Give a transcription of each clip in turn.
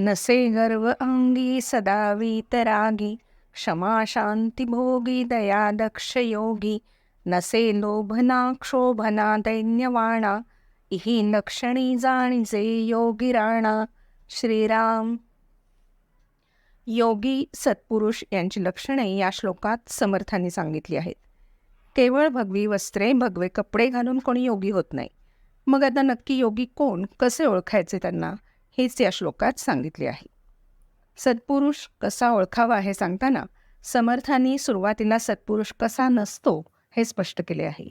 नसे गर्व अंगी सदा वीतरागी क्षमा शांती भोगी दया दक्ष योगी नसे लोभना क्षोभना दैन्यवाणा इही लक्षणी जाणीजे योगी राणा श्रीराम। योगी सत्पुरुष यांची लक्षणे या श्लोकात समर्थांनी सांगितली आहेत. केवळ भगवी वस्त्रे भगवे कपडे घालून कोणी योगी होत नाही. मग आता नक्की योगी कोण? कसे ओळखायचे त्यांना? हेच या श्लोकात सांगितले आहे. सत्पुरुष कसा ओळखावा हे सांगताना समर्थांनी सुरुवातीला सत्पुरुष कसा नसतो हे स्पष्ट केले आहे.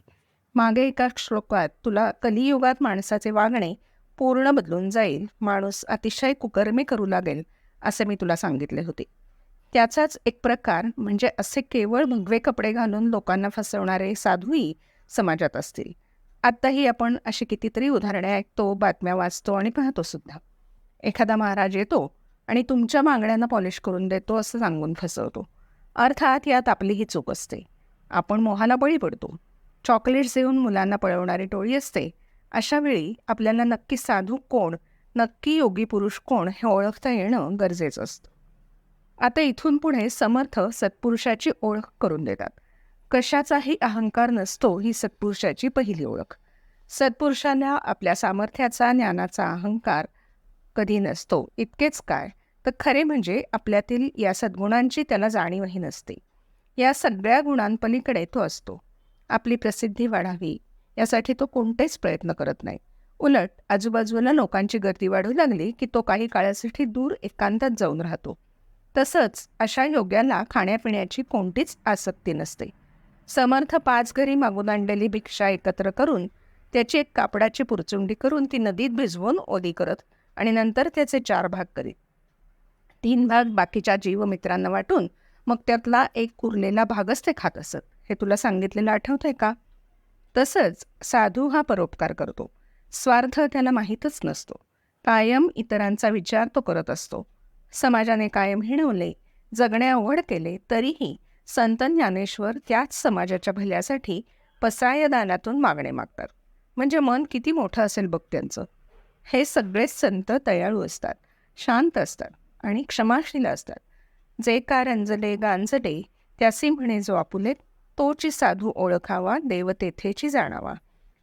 मागे एका श्लोकात तुला कलियुगात माणसाचे वागणे पूर्ण बदलून जाईल. माणूस अतिशय कुकर्मे करू लागेल असे मी तुला सांगितले होते. त्याचाच एक प्रकार म्हणजे असे केवळ भगवे कपडे घालून लोकांना फसवणारे साधूही समाजात असतील. आत्ताही आपण अशी कितीतरी उदाहरणे ऐकतो बातम्या वाचतो आणि पाहतो सुद्धा. एखादा महाराज येतो आणि तुमच्या मागण्यांना पॉलिश करून देतो असं सांगून फसवतो. अर्थात यात आपली ही चूक असते. आपण मोहाला बळी पडतो. चॉकलेट्स देऊन मुलांना पळवणारी टोळी असते. अशा वेळी आपल्याला नक्की साधू कोण नक्की योगी पुरुष कोण हे ओळखता येणं गरजेचं असतं. आता इथून पुढे समर्थ सत्पुरुषाची ओळख करून देतात. कशाचाही अहंकार नसतो ही सत्पुरुषाची पहिली ओळख. सत्पुरुषाला आपल्या सामर्थ्याचा ज्ञानाचा अहंकार कधी नसतो. इतकेच काय. तर खरे म्हणजे आपल्यातील या सद्गुणांची त्याला जाणीवही नसते. या सगळ्या गुणांपलीकडे तो असतो. आपली प्रसिद्धी वाढावी. यासाठी तो कोणतेच प्रयत्न करत नाही. उलट आजूबाजूला लोकांची गर्दी वाढू लागली की तो काही काळासाठी दूर एकांतात जाऊन राहतो. तसंच अशा योग्याला खाण्यापिण्याची कोणतीच आसक्ती नसते. समर्थ पाच घरी मागून आणलेली भिक्षा एकत्र करून त्याची एक कापडाची पुरचुंडी करून ती नदीत भिजवून ओली करत आणि नंतर त्याचे चार भाग करीत. तीन भाग बाकीच्या जीवमित्रांना वाटून मग त्यातला एक उरलेला भागच ते खात असत. हे तुला सांगितलेलं आठवतंय का? तसंच साधू हा परोपकार करतो. स्वार्थ त्याला माहीतच नसतो. कायम इतरांचा विचार तो करत असतो. समाजाने कायम हिणवले जगणे अवघड केले तरीही संत ज्ञानेश्वर त्याच समाजाच्या भल्यासाठी पसायदानातून मागणे मागतात. म्हणजे मन किती मोठं असेल बघ त्यांचं. हे सगळेच संत दयाळू असतात शांत असतात आणि क्षमाशील असतात. जे का रंजले गांजले त्यासी म्हणे जो आपुले तोची साधू ओळखावा देव तेथेची जाणावा.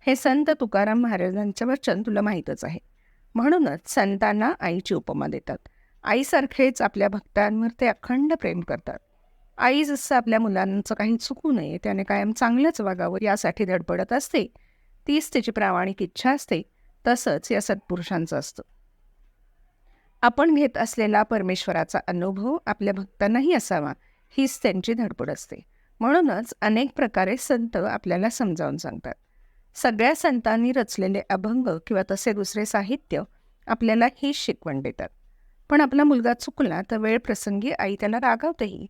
हे संत तुकाराम महाराजांचं वचन तुला माहीतच आहे. म्हणूनच संतांना आईची उपमा देतात. आईसारखेच आपल्या भक्तांवर ते अखंड प्रेम करतात. आई जसं आपल्या मुलांचं काही चुकू नये त्याने कायम चांगलंच वागावं यासाठी धडपडत असते तीच तिची प्रामाणिक इच्छा असते तसंच या सत्पुरुषांचं असतं. आपण घेत असलेला परमेश्वराचा अनुभव आपल्या भक्तांनाही असावा हीच त्यांची धडपड असते. म्हणूनच अनेक प्रकारे संत आपल्याला समजावून सांगतात. सगळ्या संतांनी रचलेले अभंग किंवा तसे दुसरे साहित्य आपल्याला हीच शिकवण देतात. पण आपला मुलगा चुकला तर वेळ प्रसंगी आई त्याला रागावतेही.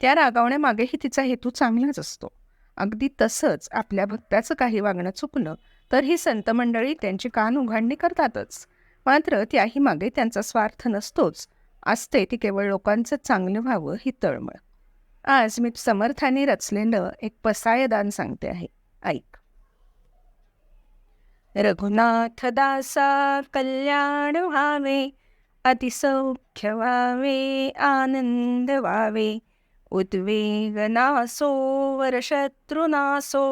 त्या रागावण्यामागेही तिचा हेतू चांगलाच असतो. अगदी तसंच आपल्या भक्ताचं काही वागणं चुकलं तर ही संत मंडळी त्यांची कान उघडणी करतातच. मात्र त्याही मागे त्यांचा स्वार्थ नसतोच. असते ती केवळ लोकांचं चांगलं व्हावं ही तळमळ. आज मी समर्थाने रचलेलं एक पसायदान सांगते आहे. ऐक. रघुनाथ दासा कल्याण व्हावे अतिसौख्य व्हावे आनंद व्हावे. उद्वेगनासो वरशत्रुनासो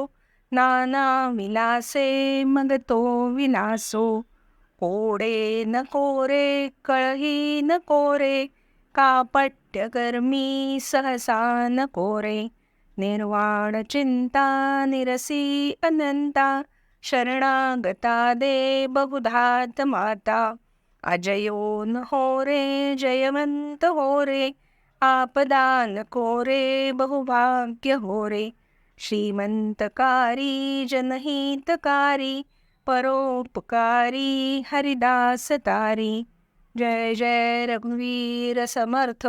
नाना विलासे मग तो विलासो कोडे न कोरे कळही न कोरे कापट्यकर्मी सहसा न कोरे। निर्वाण चिंता निरसी अनंता शरणागता दे बहुधात माता। अजयो न हो रे जयवंत हो रे आपदान कोरे बहुभाग्य हो रे श्रीमंतकारी जनहितकारी परोपकारी हरिदास तारी। जय जय रघुवीर समर्थ।